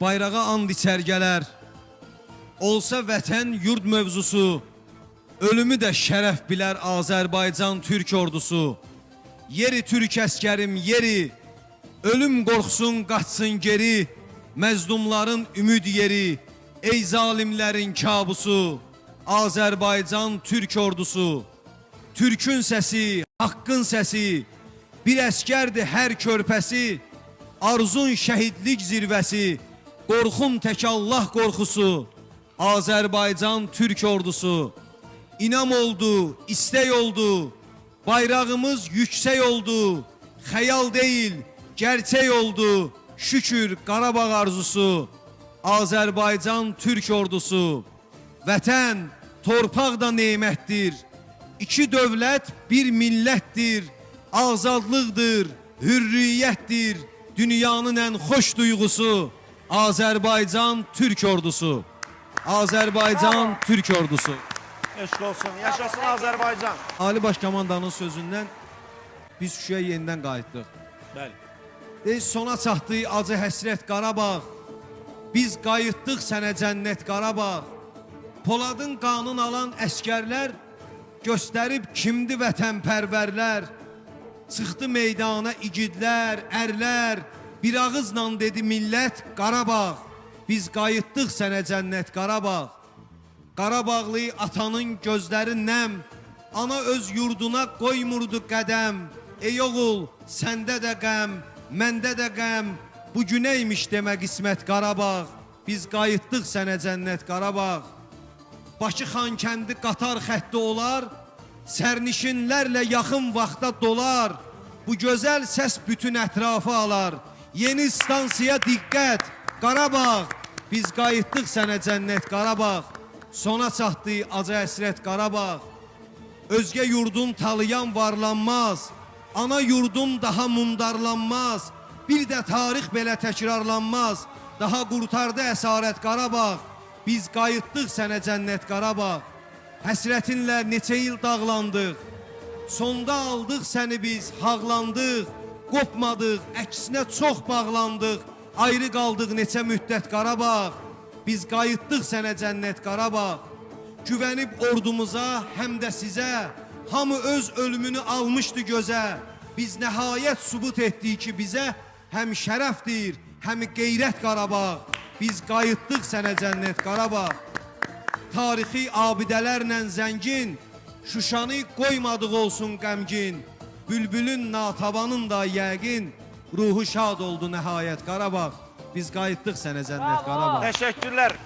bayrağa and içərgələr. Olsa vətən yurd mövzusu, ölümü də şərəf bilər Azərbaycan Türk ordusu. Yeri Türk əskərim, yeri, ölüm qorxsun, qaçsın geri, məzlumların ümid yeri, ey zalimlərin kabusu, Azərbaycan Türk ordusu. Türkün səsi, haqqın səsi, bir əskərdir hər körpəsi, arzun şəhidlik zirvəsi, qorxun tək Allah qorxusu, Azərbaycan Türk ordusu. İnam oldu, istək oldu, bayrağımız yüksək oldu, xəyal deyil, gerçək oldu, şükür Qarabağ arzusu, Azərbaycan Türk ordusu. Vətən, torpaq da nemətdir, İki dövlət bir millətdir, azadlıqdır, hürriyyətdir, dünyanın ən xoş duyğusu, Azərbaycan Türk ordusu. Azərbaycan Türk ordusu. Eşq olsun. Yaşasın Azərbaycan. Ali Baş Komandanın sözündən biz Şuşaya yenidən qayıtdıq. Bəli. Deyir, sona çatdı acı həsrət Qarabağ. Biz qayıtdıq sənə cənnət Qarabağ. Poladın qanun alan əskərlər göstərib kimdi vətənpərvərlər. Çıxdı meydana igidlər, ərlər, bir ağızla dedi millət Qarabağ. Biz qayıtdıq sənə cənnət Qarabağ. Qarabağlı atanın gözləri nəm, ana öz yurduna qoymurdu qədəm. Ey oğul, səndə də qəm, məndə də qəm. Bu günəymiş demə qismət Qarabağ. Biz qayıtdıq sənə cənnət Qarabağ. Bakı Xankəndi qatar xətti olar, sərnişinlərlə yaxın vaxtda dolar. Bu gözəl səs bütün ətrafı alar. Yeni stansiya diqqət, Qarabağ. Biz qayıtdıq sənə cənnət Qarabağ. Sona çatdı acı həsrət Qarabağ. Özgə yurdun talayan varlanmaz. Ana yurdum daha mundarlanmaz. Bir də tarix belə təkrarlanmaz. Daha qurtardı əsarət Qarabağ. Biz qayıtdıq sənə cənnət Qarabağ. Həsrətinlə neçə il dağlandıq. Sonda aldıq səni biz, hağlandıq. Qopmadıq, əksinə çox bağlandıq. Ayrı qaldıq neçə müddət Qarabağ. Biz qayıtdıq sənə cənnət Qarabağ. Güvənib ordumuza, həm də sizə Hamı öz ölümünü almışdı gözə Biz nəhayət subut etdik ki bizə Həm şərəfdir, həm qeyrət Qarabağ Biz qayıtdıq sənə cənnət Qarabağ Tarixi abidələrlə zəngin Şuşanı qoymadıq olsun qəmgin Bülbülün natavanın da yəqin Ruhu şad oldu nəhayət Qarabağ. Biz qayıtdıq sənə cənnət Qarabağ. Təşəkkürlər.